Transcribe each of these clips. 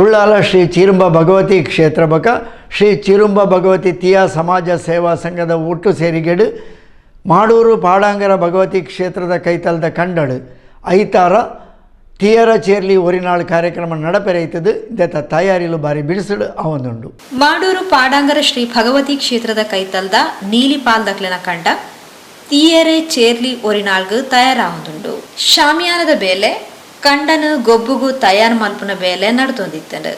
ಉಳ್ಳಾಲ ಶ್ರೀ ಚಿರುಂಬ ಭಗವತಿ ಕ್ಷೇತ್ರ ಬಕ ಶ್ರೀ ಚಿರುಂಬ ಭಗವತಿ ತಿಯಾ ಸಮಾಜ ಸೇವಾ ಸಂಘದ ಒಟ್ಟು ಸೇರಿಗೆಡು, ಮಾಡೂರು ಪಾಡಾಂಗರ ಭಗವತಿ ಕ್ಷೇತ್ರದ ಕೈತಲದ ಕಂಡಳು ಐತಾರ ತಿಯರ ಚೇರ್ಲಿ ಒರಿನಾಳ್ ಕಾರ್ಯಕ್ರಮ ನಡಪೆರೈತದು ದತ್ತ ತಯಾರಿಲು ಬಾರಿ ಬಿಡಿಸಲು ಅವನುಂಡು ಮಾಡೂರು ಪಾಡಾಂಗರ ಶ್ರೀ ಭಗವತಿ ಕ್ಷೇತ್ರದ ಕೈತಲ್ದ ನೀಲಿಪಾಲ್ದಕ್ಲೆನ ಕಂಡ, ತೀಯರೆ ಚೇರ್ಲಿ ಒರಿನಾಳ್ಗು ತಯಾರಾವುದುಂಡು. ಶಾಮಿಯಾನದ ಬೇಲೆ ಕಂಡನು ಗೊಬ್ಬುಗು ತಯಾರು ಮಲ್ಪುನ ಬೇಲೆ ನಡೆದೊಂದಿತ್ತಂಡು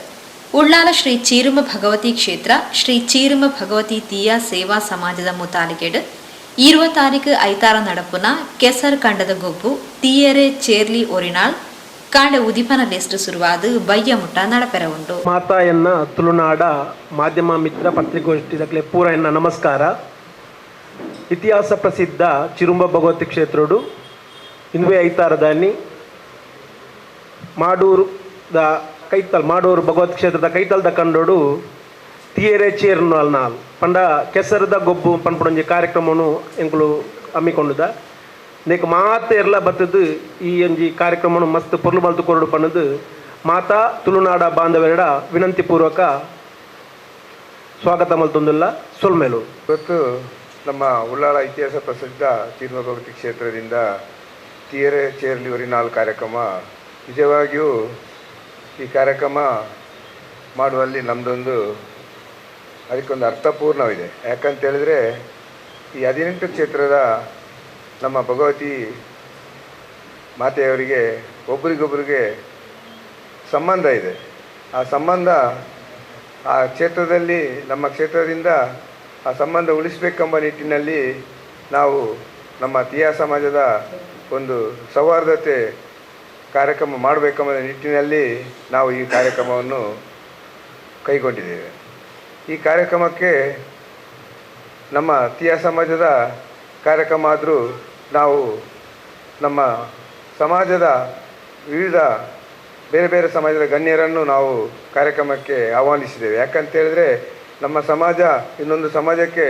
ಉಳ್ಳಾಲ ಶ್ರೀ ಚೀರುಮ ಭಗವತಿ ಕ್ಷೇತ್ರ, ಶ್ರೀ ಚೀರುಮ ಭಗವತಿ ತೀಯ ಸೇವಾ ಸಮಾಜದ ಮುತಾಲಿಕೆಡು ಇರುವ ತಾರೀಕು ಐತಾರ ನಡಪುನ ಕೆಸರ್ ಕಂಡದ ಗೊಬ್ಬು, ತೀಯರೆ ಚೇರ್ಲಿ ಒರಿನಾಳ್, ಕಾಂಡ ಉದಿಪನ ಲಿಸ್ಟ್ ಶುರುವಾದ ಬಯ್ಯ ಮುಟ್ಟ ನಡಪೆರ ಉಂಡು ಮಾತಾ ಎನ್ನ ತುಳುನಾಡ ಮಾಧ್ಯಮ ಮಿತ್ರ ಪತ್ರಿಕೋಷ್ಠಿದಕ್ಲೆ ಪೂರ ಎನ್ನ ನಮಸ್ಕಾರ. ಇತಿಹಾಸ ಪ್ರಸಿದ್ಧ ಚಿರುಂಬ ಭಗವತಿ ಕ್ಷೇತ್ರಡು ಇನ್ವೇ ಐತಾರದಾನಿ ಮಾಡೂರು ದ ಕೈತಲ್, ಮಾಡೂರು ಭಗವತ್ ಕ್ಷೇತ್ರದ ಕೈತಲ್ದ ಕಂಡೋಡು ತಿಯರೆ ಚೇರ್ನು ನಾಲ್ ಪಂಡ ಕೆಸರದ ಗೊಬ್ಬು ಪನ್ಪುಡೊಂಜಿ ಕಾರ್ಯಕ್ರಮವನ್ನು ಎಂಕುಲು ಹಮ್ಮಿಕೊಂಡುದ. ನೆಕ್ ಮಾತ ಎಲ್ಲ ಬತ್ತದು, ಈ ಒಂಜಿ ಕಾರ್ಯಕ್ರಮವನ್ನು ಮಸ್ತ್ ಪೊರ್ಲು ಬಲ್ತು ಕೊರಡು ಪನ್ನದು ಮಾತಾ ತುಳುನಾಡ ಬಾಂಧವರೆಡ ವಿನಂತಿ ಪೂರ್ವಕ ಸ್ವಾಗತ ಮಲ್ತೊಂದುಲ್ಲ. ಸೊಲ್ಮೇಲು ಇವತ್ತು ನಮ್ಮ ಉಳ್ಳಾಳ ಇತಿಹಾಸ ಪ್ರಸಿದ್ಧ ತೀರ್ಮ ಭಗವತಿ ಕ್ಷೇತ್ರದಿಂದ ತೀರೆ ಚೇರ್ಲಿವರಿ ಒರಿನಾಲ್ ಕಾರ್ಯಕ್ರಮ ನಿಜವಾಗಿಯೂ ಈ ಕಾರ್ಯಕ್ರಮ ಮಾಡುವಲ್ಲಿ ನಮ್ಮದೊಂದು ಅದಕ್ಕೊಂದು ಅರ್ಥಪೂರ್ಣವಿದೆ. ಯಾಕಂತ ಹೇಳಿದ್ರೆ ಈ ಹದಿನೆಂಟು ಕ್ಷೇತ್ರದ ನಮ್ಮ ಭಗವತಿ ಮಾತೆಯವರಿಗೆ ಒಬ್ರಿಗೊಬ್ರಿಗೆ ಸಂಬಂಧ ಇದೆ. ಆ ಸಂಬಂಧ ಆ ಕ್ಷೇತ್ರದಲ್ಲಿ, ನಮ್ಮ ಕ್ಷೇತ್ರದಿಂದ ಆ ಸಂಬಂಧ ಉಳಿಸಬೇಕೆಂಬ ನಿಟ್ಟಿನಲ್ಲಿ ನಾವು ನಮ್ಮ ತಿಯಾ ಸಮಾಜದ ಒಂದು ಸೌಹಾರ್ದತೆ ಕಾರ್ಯಕ್ರಮ ಮಾಡಬೇಕೆಂಬ ನಿಟ್ಟಿನಲ್ಲಿ ನಾವು ಈ ಕಾರ್ಯಕ್ರಮವನ್ನು ಕೈಗೊಂಡಿದ್ದೇವೆ. ಈ ಕಾರ್ಯಕ್ರಮಕ್ಕೆ ನಮ್ಮ ತಿಯಾ ಸಮಾಜದ ಕಾರ್ಯಕ್ರಮ ಆದರೂ ನಾವು ನಮ್ಮ ಸಮಾಜದ ವಿವಿಧ ಬೇರೆ ಬೇರೆ ಸಮಾಜದ ಗಣ್ಯರನ್ನು ನಾವು ಕಾರ್ಯಕ್ರಮಕ್ಕೆ ಆಹ್ವಾನಿಸಿದ್ದೇವೆ. ಯಾಕಂತೇಳಿದ್ರೆ ನಮ್ಮ ಸಮಾಜ ಇನ್ನೊಂದು ಸಮಾಜಕ್ಕೆ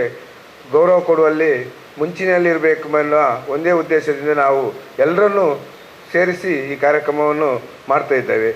ಗೌರವ ಕೊಡುವಲ್ಲಿ ಮುಂಚಿನಲ್ಲಿರಬೇಕು ಎನ್ನುವ ಒಂದೇ ಉದ್ದೇಶದಿಂದ ನಾವು ಎಲ್ಲರನ್ನೂ ಸೇರಿಸಿ ಈ ಕಾರ್ಯಕ್ರಮವನ್ನು ಮಾಡ್ತಾ ಇದ್ದೇವೆ.